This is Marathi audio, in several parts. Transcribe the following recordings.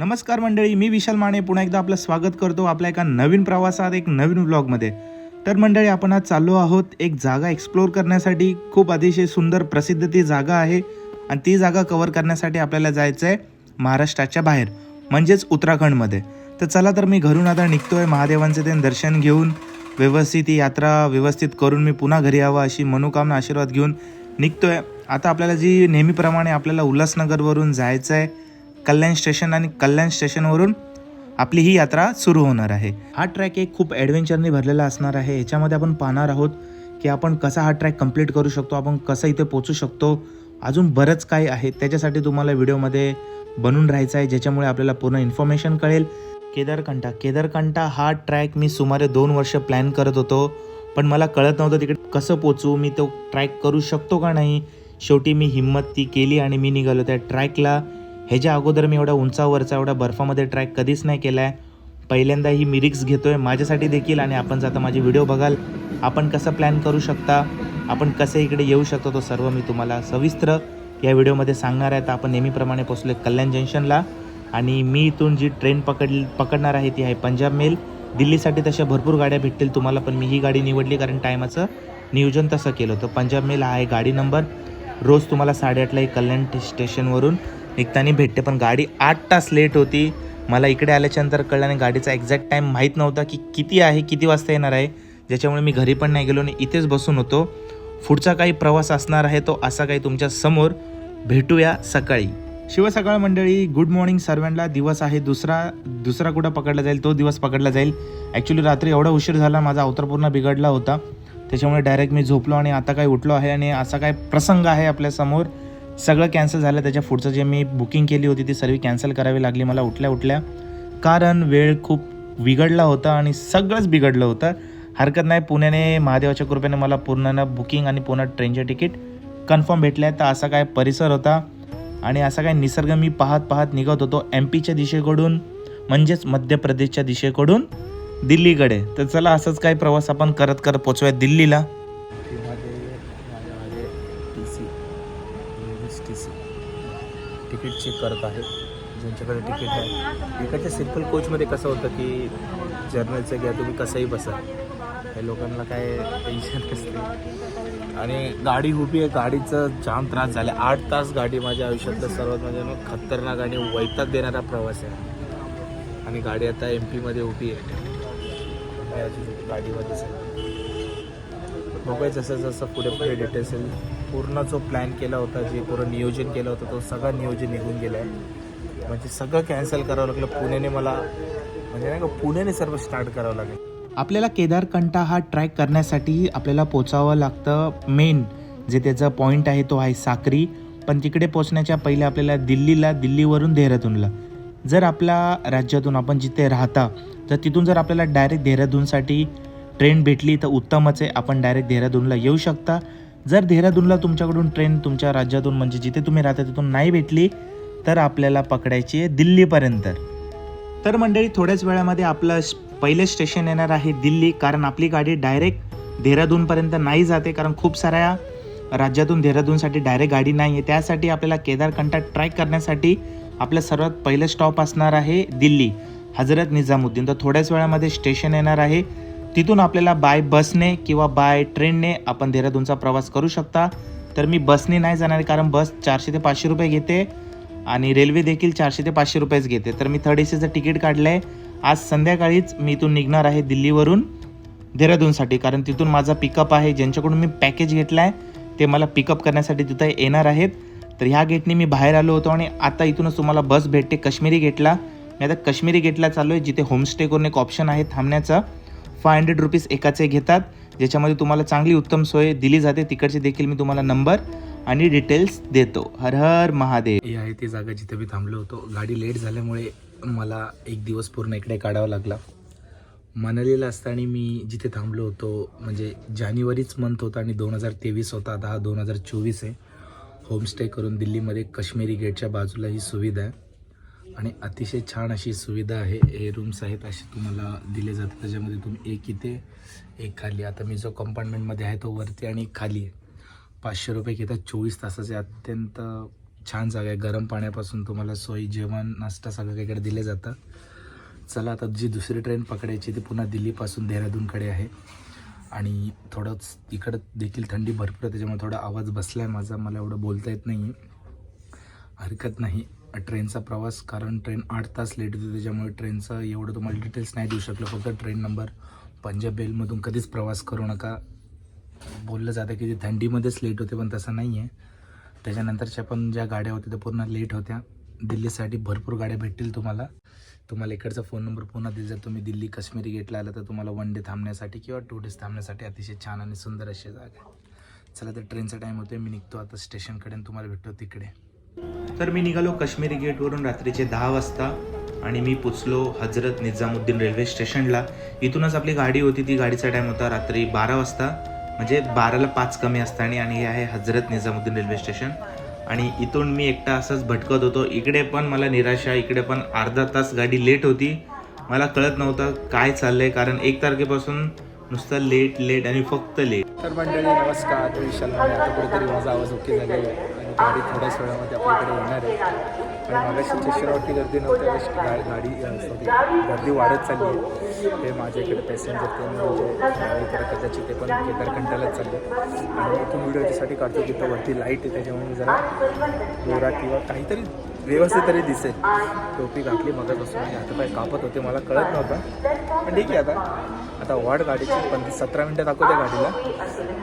नमस्कार मंडळी मी विशाल माने पुन्हा एकदा आपलं स्वागत करतो आपल्या एका नवीन प्रवासात एक नवीन ब्लॉगमध्ये तर मंडळी आपण आज चाललो आहोत एक जागा एक्सप्लोअर करण्यासाठी. खूप अतिशय सुंदर प्रसिद्ध ती जागा आहे आणि ती जागा कवर करण्यासाठी आपल्याला जायचं आहे महाराष्ट्राच्या बाहेर म्हणजेच उत्तराखंडमध्ये. तर चला तर मी घरून आता निघतोय महादेवांचे ते दर्शन घेऊन. व्यवस्थित ही यात्रा व्यवस्थित करून मी पुन्हा घरी यावं अशी मनोकामना आशीर्वाद घेऊन निघतोय. आता आपल्याला जी नेहमीप्रमाणे आपल्याला उल्हासनगरवरून जायचं आहे कल्याण स्टेशन आणि कल्याण स्टेशनवरून आपली ही यात्रा सुरू होणार आहे. हा ट्रॅक एक खूप ॲडव्हेंचरने भरलेला असणार आहे. याच्यामध्ये आपण पाहणार आहोत की आपण कसा हा ट्रॅक कंप्लीट करू शकतो आपण कसं इथे पोचू शकतो अजून बरंच काही आहे. त्याच्यासाठी तुम्हाला व्हिडिओमध्ये बनून राहायचं आहे ज्याच्यामुळे आपल्याला पूर्ण इन्फॉर्मेशन कळेल. केदारकंठा. केदारकंठा हा ट्रॅक मी सुमारे दोन वर्ष प्लॅन करत होतो पण मला कळत नव्हतं तिकडे कसं पोचू मी तो ट्रॅक करू शकतो का नाही. शेवटी मी हिंमत ती केली आणि मी निघालो त्या ट्रॅकला. ह्याच्या अगोदर मी एवढा उंचावरचा एवढा बर्फामध्ये ट्रॅक कधीच नाही केला आहे पहिल्यांदा ही मी रिक्स घेतोय माझ्यासाठी देखील आणि आपण जाता माझे व्हिडिओ बघाल. आपण कसं प्लॅन करू शकता? आपण कसे इकडे येऊ शकतो? तो सर्व मी तुम्हाला सविस्तर या व्हिडिओमध्ये सांगणार आहे. तर आपण नेहमीप्रमाणे पोचलो कल्याण जंक्शनला आणि मी इथून जी ट्रेन पकड पकडणार आहे ती आहे पंजाब मेल. दिल्लीसाठी तशा भरपूर गाड्या भेटतील तुम्हाला पण मी ही गाडी निवडली कारण टायमाचं नियोजन तसं केलं होतं. पंजाब मेल हा आहे गाडी नंबर. रोज तुम्हाला साडेआठला एक कल्याण स्टेशनवरून निघताना भेटते पण गाडी आठ तास लेट होती. मला इकडे आल्याच्यानंतर कळलं आणि गाडीचा एक्झॅक्ट टाईम माहीत नव्हता की किती आहे किती वाजता येणार आहे. ज्याच्यामुळे मी घरी पण नाही गेलो आणि इथेच बसून होतो. पुढचा काही प्रवास असणार आहे तो असा काही तुमच्यासमोर. भेटूया सकाळी. शिवसकाळ मंडळी गुड मॉर्निंग सर्वांना. दिवस आहे दुसरा दुसरा कुठं पकडला जाईल तो दिवस पकडला जाईल. ॲक्च्युली रात्री एवढा उशीर झाला माझा अवतार पूर्ण बिघडला होता. त्याच्यामुळे डायरेक्ट मी झोपलो आणि आता काय उठलो आहे आणि असा काय प्रसंग आहे आपल्यासमोर सगळं कॅन्सल झालं त्याच्या पुढचं जे मी बुकिंग केली होती ती सर्व कॅन्सल करावी लागली मला उठल्या उठल्या. कारण वेळ खूप बिघडला होता आणि सगळंच बिघडलं होतं. हरकत नाही पुण्याने महादेवाच्या कृपेने मला पूर्ण बुकिंग आणि पुन्हा ट्रेनचे तिकीट कन्फर्म भेटले तर असा काय परिसर होता आणि असा काय निसर्ग मी पाहत पाहत निघत होतो एम पीच्या दिशेकडून म्हणजेच मध्य प्रदेशच्या दिशेकडून दिल्लीकडे. तर चला असंच काही प्रवास आपण करत करत पोचूया दिल्लीला. चेक करत आहे ज्यांच्याकडे तिकीट आहे. इकडच्या सिंपल कोचमध्ये कसं होतं की जर्नलचं घ्या तुम्ही कसंही बसा. हे लोकांना काय टेन्शन नसते. आणि गाडी उभी आहे गाडीचं जाम त्रास झाला आठ तास गाडी माझ्या आयुष्यातलं सर्वात म्हणजे मग खतरनाक आणि वैताग देणारा प्रवास आहे. आणि गाडी आता एम पीमध्ये उभी आहे. गाडीमध्येच आहे बघूया जसं जसं पुढे पुढे डिटेल्स येईल. पूर्ण जो प्लॅन केला होता जे पूर्ण नियोजन केलं होतं तो सगळं नियोजन निघून गेलं आहे म्हणजे सगळं कॅन्सल करावं लागलं. पुण्याने मला म्हणजे नाही का पुण्याने सर्व स्टार्ट करावं लागेल. आपल्याला केदारकंठा हा ट्रॅक करण्यासाठी आपल्याला पोचावं लागतं मेन जे त्याचा पॉईंट आहे तो आहे साक्री. पण तिकडे पोचण्याच्या पहिले आपल्याला दिल्लीला दिल्लीवरून देहरादूनला. जर आपल्या राज्यातून आपण जिथे राहता तर तिथून जर आपल्याला डायरेक्ट देहरादूनसाठी ट्रेन भेटली तर उत्तमच आहे. आपण डायरेक्ट देहरादूनला येऊ शकता. जर देहरादूनला तुमच्याकडून ट्रेन तुमच्या राज्यातून म्हणजे जिथे तुम्ही राहता तिथून नाही भेटली तर आपल्याला पकडायची आहे दिल्लीपर्यंत. तर मंडळी थोड्याच वेळामध्ये आपलं पहिले स्टेशन येणार आहे दिल्ली कारण आपली गाडी डायरेक्ट देहरादूनपर्यंत नाही जाते कारण खूप साऱ्या राज्यातून देहरादूनसाठी डायरेक्ट गाडी नाही आहे. त्यासाठी आपल्याला केदारकंठा ट्रॅक करण्यासाठी आपलं सर्वात पहिलं स्टॉप असणार आहे दिल्ली. हजरत निजामुद्दीन. तर थोड्याच वेळामध्ये स्टेशन येणार आहे. तिथून आपल्याला बाय बसने किंवा बाय ट्रेनने आपण देहरादूनचा प्रवास करू शकता. तर मी बसने नाही जाणार आहे कारण बस चारशे ते पाचशे रुपये घेते आणि रेल्वे देखील चारशे ते पाचशे रुपयेच घेते. तर मी थर्ड ए सीचं तिकीट काढलं आहे आज संध्याकाळीच मी इथून निघणार आहे दिल्लीवरून देहरादूनसाठी कारण तिथून माझा पिकअप आहे. ज्यांच्याकडून मी पॅकेज घेतला आहे ते मला पिकअप करण्यासाठी तिथं येणार आहेत. तर ह्या गेटने मी बाहेर आलो होतो आणि आता इथूनच तुम्हाला बस भेटते. काश्मीरी गेटला मी आता काश्मीरी गेटला चाललो आहे जिथे होमस्टे करून एक ऑप्शन आहे थांबण्याचं. फाय हंड्रेड रुपीज एकाचे घेतात. ज्याच्यामध्ये तुम्हाला चांगली उत्तम सोय दिली जाते. तिकडचे देखील मी तुम्हाला नंबर आणि डिटेल्स देतो. हर हर महादेव. ही आहे ती जागा जिथे मी थांबलो होतो. गाडी लेट झाल्यामुळे मला एक दिवस पूर्ण इकडे काढावा लागला. मनालीला असताना मी जिथे थांबलो होतो म्हणजे जानेवारीच मंथ होता आणि दोन हजार तेवीस होता. आता हा दोन हजार चोवीस आहे. होमस्टे करून दिल्लीमध्ये काश्मीरी गेटच्या बाजूला ही सुविधा आहे. आणि अतिशय छान अशी सुविधा आहे हे रूम्स आहेत असे तुम्हाला दिले जातात त्याच्यामध्ये तुम्ही एक इथे एक खाली. आता मी जो कंपार्टमेंटमध्ये आहे तो वरती आणि खाली आहे. पाचशे रुपये घेतात चोवीस तासाचे अत्यंत छान जागा आहे. गरम पाण्यापासून तुम्हाला सोयी जेवण नाश्ता सगळं काहीकडे दिले जातं. चला आता जी दुसरी ट्रेन पकडायची ती पुन्हा दिल्लीपासून देहरादूनकडे आहे. आणि थोडंच इकडं देखील थंडी भरपूर आहे. त्याच्यामुळे थोडा आवाज बसला आहे माझा. मला एवढं बोलता येत नाही हरकत नाही. ट्रेनचा प्रवास कारण ट्रेन आठ तास लेट होती त्याच्यामुळे ट्रेनचं एवढं तुम्हाला डिटेल्स नाही देऊ शकलं. फक्त ट्रेन नंबर पंजाब बेलमधून कधीच प्रवास करू नका. बोललं जातं की ते थंडीमध्येच लेट होते पण तसं नाही आहे त्याच्यानंतरच्या पण ज्या गाड्या होत्या त्या पूर्ण लेट होत्या. दिल्लीसाठी भरपूर गाड्या भेटतील तुम्हाला. तुम्हाला इकडचा फोन नंबर पुन्हा दिला जर तुम्ही दिल्ली काश्मीरी गेटला आला तर तुम्हाला वन डे थांबण्यासाठी किंवा टू डेज थांबण्यासाठी अतिशय छान आणि सुंदर अशी जागा आहे. चला तर ट्रेनचा टाईम होतो मी निघतो आता स्टेशनकडे आणि तुम्हाला भेटतो तिकडे. तर मी निघालो काश्मीरी गेटवरून रात्रीचे दहा वाजता आणि मी पोचलो हजरत निजामुद्दीन रेल्वे स्टेशनला. इथूनच आपली गाडी होती ती गाडीचा टाईम होता रात्री बारा वाजता म्हणजे बाराला पाच कमी असताना आणि हे आहे हजरत निजामुद्दीन रेल्वे स्टेशन. आणि इथून मी एकटा असंच भटकत होतो. इकडे पण मला निराशा इकडे पण अर्धा तास गाडी लेट होती. मला कळत नव्हतं काय चाललं आहे कारण एक तारखेपासून नुसतं लेट लेट आणि फक्त लेट तर मंडळी नमस्कार. मी विशाल आता कुठेतरी माझा आवाज ओके झाला आहे. आणि गाडी थोड्याच वेळामध्ये आपल्याकडे येणार आहे. आणि मागाशी स्टेशनवरती गर्दी नव्हती गाडी गाडी सॉरी गर्दी वाढत चालली आहे. हे माझ्याकडे पॅसेंजर ते म्हणजे इकडे कदाचित ते पण केदारखंडालाच चालले आणि इथून व्हिडिओ याच्यासाठी काढतो की तो वरती लाइट आहे त्याच्यामुळे जरा दोरा किंवा काहीतरी व्यवस्थित तरी दिसेल. टोपी घातली मगापासून आणि आता काही कापत होते मला कळत नव्हतं. पण ठीक आहे आता. आता वाढ गाडीची पण सतरा मिनटं दाखवते गाडीला.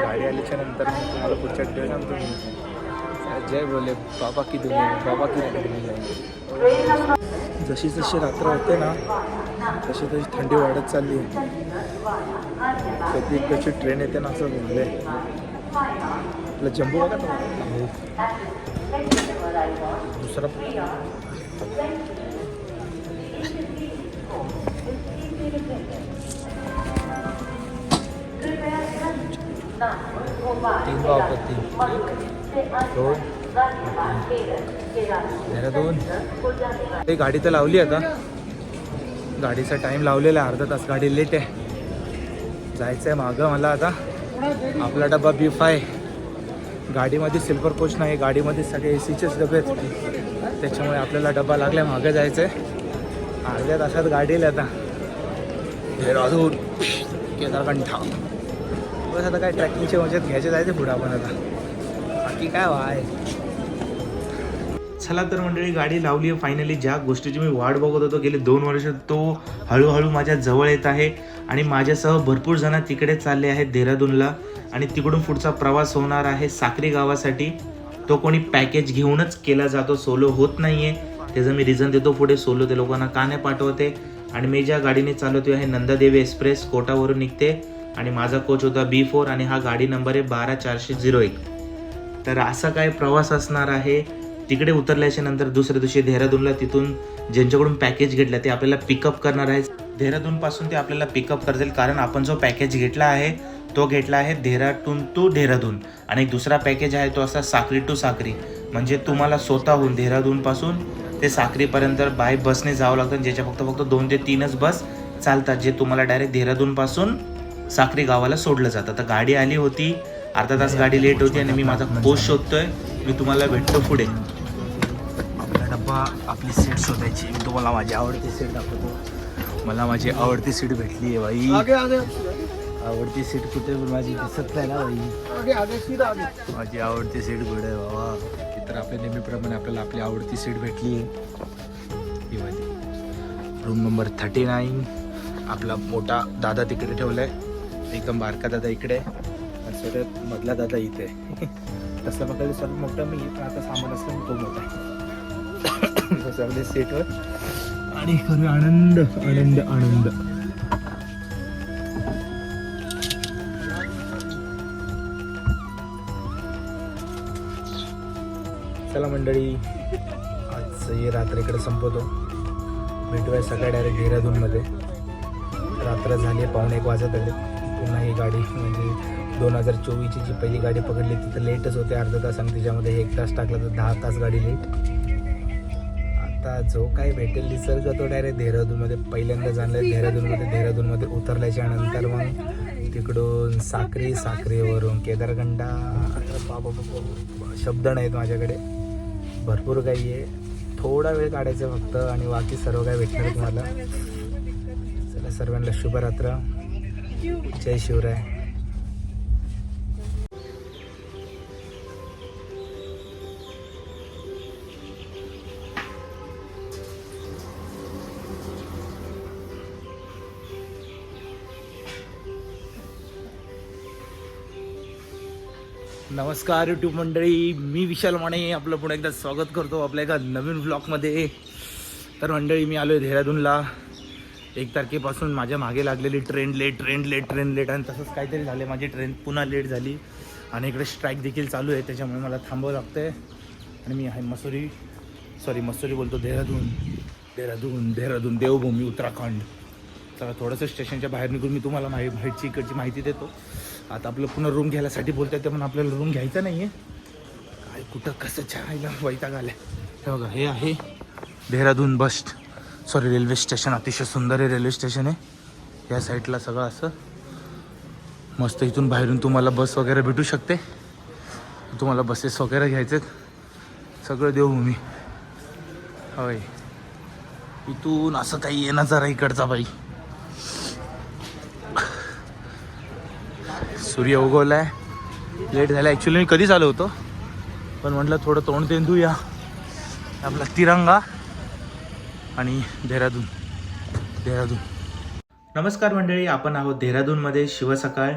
गाडी आल्याच्यानंतर मी तुम्हाला पुढच्या ट्रेन सांगतो. मी जय बोले बाबा की दुनिया बाबा की दुनिया. जशी जशी रात्र होते ना तशी तशी थंडी वाढत चालली. कधी कशी ट्रेन येते ना असं बोलले आपलं जम्बू बघा ना दुसरा. तीन गाव तीन. दोन. ते गाडी तर लावली आता. गाडीचा टाईम लावलेला आहे अर्धा तास गाडी लेट आहे. जायचं आहे मागं मला आता. आपला डबा बी फाय गाडीमध्ये सिल्वर कोच नाही गाडीमध्ये सगळे ए सीचेच डबे आहेत. त्याच्यामुळे आपल्याला डबा लागला मागं जायचं आहे अर्ध्या तासात गाडी आता देहरादून केदारकंठा. बस आता काय ट्रॅकिंगचे मजेत घ्यायचे जायचे पुढं आपण आता. बाकी काय वाय. चला तर मंडळी गाडी लावली आहे फायनली ज्या गोष्टीची मी वाट बघत होतो गेले दोन वर्ष तो हळूहळू माझ्या जवळ येत आहे. आणि माझ्यासह भरपूर जण तिकडे चालले आहेत देहरादूनला. आणि तिकडून पुढचा प्रवास होणार आहे साक्री गावासाठी. तो कोणी पॅकेज घेऊनच केला जातो सोलो होत नाहीये. त्याचं मी रिझन देतो पुढे सोलो ते लोकांना का नाही पाठवते? आणि मी ज्या गाडीने चालवतो आहे नंदादेवी एक्सप्रेस कोटावरून निघते. आणि माझा कोच होता बी फोर आणि हा गाडी नंबर आहे बारा चारशे झिरो एक. तर असा काय प्रवास असणार आहे? तिकडे उतरल्याच्या नंतर दुसऱ्या दिवशी देहरादूनला तिथून ज्यांच्याकडून पॅकेज घेतला ते आपल्याला पिकअप करणार आहे देहरादूनपासून ते आपल्याला पिकअप करतील कारण आपण जो पॅकेज घेतला आहे तो घेतला आहे देहरादून टू देहरादून. आणि एक दुसरा पॅकेज आहे तो असा साक्री टू साक्री. म्हणजे तुम्हाला स्वतःहून देहरादून पासून ते साक्रीपर्यंत बाय बसने जावं लागतं. ज्याच्या फक्त फक्त दोन ते तीनच बस चालतात जे तुम्हाला डायरेक्ट देहरादून पासून साक्री गावाला सोडलं जातं. तर गाडी आली होती अर्धा तास गाडी लेट होती आणि मी माझा कोच शोधतोय. मी तुम्हाला भेटतो पुढे. आपला डब्बा आपली सीट शोधायची. मी तुम्हाला माझी आवडती सीट दाखवतो. मला माझी आवडती सीट भेटली आहे बाई आवडती सीट कुठे पण माझी दिसत नाही ना बाई. माझी आवडती सीट कुठे आहे बाबा? ती तर आपल्या नेहमीप्रमाणे आपल्याला आपली आवडती सीट भेटली आहे. ही माझी. रूम नंबर थर्टी नाईन आपला मोठा दादा तिकडे ठेवलाय. एकदम बारका दादा इकडे आणि सगळ्यात मधला दादा इथे तसं बघायला सर्व मोठा मी पण आता सामान असलं तो मोठा आहे. बसवले सीटवर आणि करूया आनंद आनंद आनंद. चला मंडळी आज हे रात्र इकडे संपवतो. भेटूया सकाळी डायरेक्ट देहरादूनमध्ये. रात्र झाली पाहुणे पावणे एक वाजत आले. पुन्हा ही गाडी म्हणजे दोन हजार चोवीसची जी पहिली गाडी पकडली तिथं लेटच होते अर्धा तास आणि त्याच्यामध्ये एक तास टाकला तर दहा तास गाडी लेट. आता जो काही भेटेल दिसेल जातो डायरेक्ट देहरादूनमध्ये पहिल्यांदा जाणलं देहरादूनमध्ये देहरादूनमध्ये उतरल्याच्या नंतर मग तिकडून साखरी साखरेवरून केदारगंडा. बाबा शब्द नाहीत माझ्याकडे. भरपूर काही आहे. थोडा वेळ काढायचा फक्त आणि बाकी सर्व काही भेटणार तुम्हाला. चला सर्वांना शुभरात्र. जय शिवराय. नमस्कार यूट्यूब मंडळी. मी विशाल माने आपलं पुन्हा एकदा स्वागत करतो आपल्या एका नवीन ब्लॉगमध्ये तर मंडळी मी आलो आहे देहरादूनला. एक तारखेपासून माझ्या मागे लागलेली train late train late train late आणि तसंच काहीतरी झाले माझी ट्रेन पुन्हा लेट झाली आणि इकडे स्ट्राईक देखील चालू आहे. त्याच्यामुळे मला थांबावं लागतं आहे आणि मी आहे मसुरी. सॉरी मसुरी बोलतो देहरादून. देहरादून देहरादून देवभूमी उत्तराखंड. चला थोडंसं स्टेशनच्या बाहेर निघून मी तुम्हाला माहि बाहेरची इकडची माहिती देतो. आता आपलं पुन्हा रूम घ्यायलासाठी बोलतात ते पण आपल्याला रूम घ्यायचा नाही आहे काय कुठं कसं छायला वैताग आलं हे बघा हे आहे Dehradun bus sorry railway station अतिशय सुंदर आहे रेल्वे स्टेशन आहे. या साईडला सगळं असं. मस्त इथून बाहेरून तुम्हाला बस वगैरे भेटू शकते. तुम्हाला बसेस वगैरे घ्यायचे सगळं देऊ मी. होय. इथून असं काही येणं जरा इकडचा बाई. सूर्य उगवलाय. लेट झाला ॲक्च्युली मी कधीच आलो होतो. पण म्हटलं थोडं तोंड तेंदूया आपला तिरंगा आणि देहरादून. देहरादून. नमस्कार मंडळी. आपण आहोत देहरादूनमध्ये. शिवसकाळ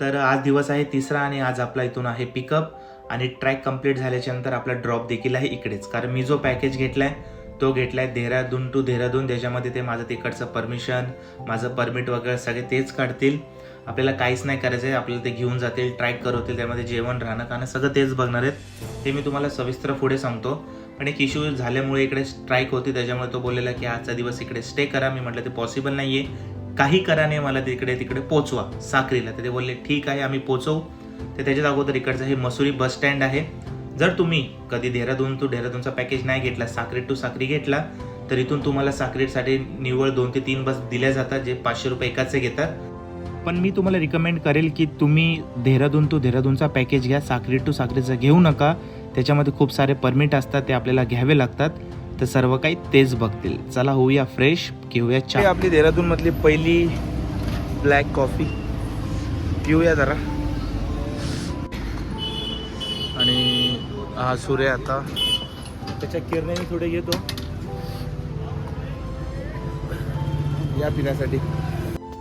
तर आज दिवस आहे तिसरा आणि आज आपला इथून आहे पिकअप आणि ट्रॅक कंप्लीट झाल्याच्यानंतर आपला ड्रॉप देखील आहे इकडेच. कारण मी जो पॅकेज घेतला आहे तो घेतला आहे देहरादून टू देहरादून. त्याच्यामध्ये ते माझं तिकडचं परमिशन माझं परमिट वगैरे सगळे तेच काढतील. आपल्याला काहीच नाही करायचं आहे आपल्याला ते घेऊन जातील ट्रॅक करवतील त्यामध्ये जेवण राहणं खाणं सगळं तेच बघणार आहेत. ते मी तुम्हाला सविस्तर पुढे सांगतो. पण एक इश्यू झाल्यामुळे इकडे स्ट्राईक होती त्याच्यामुळे तो बोललेला की आजचा दिवस इकडे स्टे करा. मी म्हटलं ते पॉसिबल नाही आहे काही कराने मला तिकडे तिकडे पोचवा साक्रीला तर ते बोलले ठीक आहे आम्ही पोचवू. तर त्याच्या अगोदर इकडचं हे मसुरी बस स्टँड आहे. जर तुम्ही कधी देहरादून टू देहरादूनचा पॅकेज नाही घेतला साक्री टू साक्री घेतला तर इथून तुम्हाला साक्रीसाठी निव्वळ दोन ते तीन बस दिल्या जातात जे पाचशे रुपये एकाचे घेतात. पण मी तुम्हाला रिकमेंड करेल की तुम्ही देहरादून टू देहरादूनचा पॅकेज घ्या. साक्री टू साक्रीचं घेऊ नका. त्याच्यामध्ये खूप सारे परमिट असतात ते आपल्याला घ्यावे लागतात. तर सर्व काही तेच बघतील. चला होऊया फ्रेश घेऊया चहा. आपली देहरादून मधली पहिली ब्लॅक कॉफी पिऊया जरा. आणि हा सूर्य आता. त्याच्या किरण्याने थोडे घेतो. या पिण्यासाठी.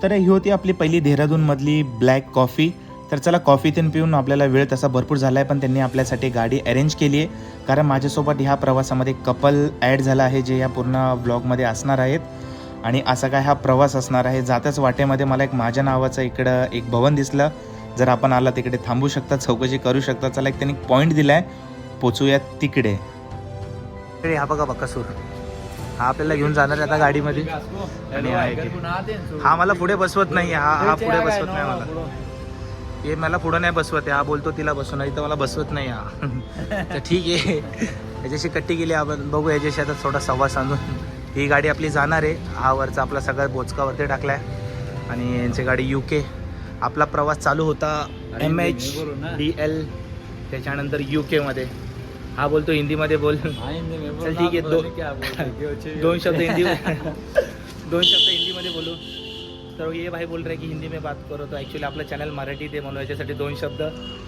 तर ही होती आपली पहिली देहरादूनमधली ब्लॅक कॉफी तर चला कॉफी तीन पिऊन आपल्याला वेळ तसा भरपूर झाला आहे पण त्यांनी आपल्यासाठी गाडी अरेंज केली आहे. कारण माझ्यासोबत ह्या प्रवासामध्ये कपल ॲड झाला आहे जे या पूर्ण ब्लॉगमध्ये असणार आहेत. आणि असा काय हा प्रवास असणार आहे. जाताच वाटेमध्ये मला एक माझ्या नावाचं इकडं एक भवन दिसलं. जर आपण आला तिकडे थांबू शकता चौकशी करू शकता. चला एक त्यांनी पॉईंट दिला आहे पोचूया तिकडे. हा बघा बकासूर हा आपल्याला घेऊन जाणार आहे आता गाडीमध्ये. आणि हा आहे. मला पुढे बसवत नाही हा हा पुढे बसवत नाही मला. हे मला पुढे नाही बसवत आहे. हा बोलतो तिला नाही तर मला बसवत नाही हा. तर ठीक आहे. याच्याशी कट्टी केली आपण. बघू याच्याशी आता थोडा संवाद सांगून ही गाडी आपली जाणार आहे. हा वरचा आपला सगळा बोचका वरती टाकलाय. आणि यांची गाडी यू के आपला प्रवास चालू होता एम एच डी एल त्याच्यानंतर यू केमध्ये हा बोलतो हिंदीमध्ये बोल. चल ठीक आहे दो दोन शब्द हिंदी दोन शब्द हिंदीमध्ये बोलू. तर ये भाई बोल रहे हैं कि हिंदी में बात करो तो एक्चुअली आपला चॅनल मराठी ते म्हणून याच्यासाठी दोन शब्द.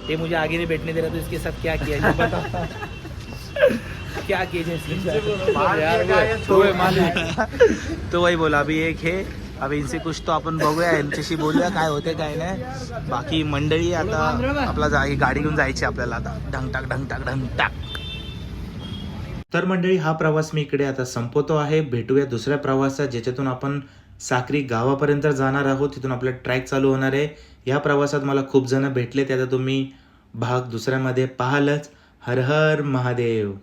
ते मुझे आगे नहीं बैठने दे रहा तो इसके साथ क्या किया बता क्या? तो, वही बोला अभी एक है अभी इनसे कुछ तो आपण बघूया यांच्याशी बोलूया काय होते काय नाही. बाकी मंडळी आता आपला गाडी घेऊन जायची आपल्याला आता. ढंगटाक ढंगटाक ढंगटाक. तर मंडळी हा प्रवास मी इकडे आता संपवतो आहे. भेटूया दुसऱ्या प्रवासात ज्याच्यातून आपण साक्री गावापर्यंत जाणार आहोत. तिथून आपला ट्रॅक चालू होणार आहे. या प्रवासात मला खूप जण भेटले त्याचा तुम्ही भाग दुसऱ्यामध्ये पाहालच. हर हर महादेव.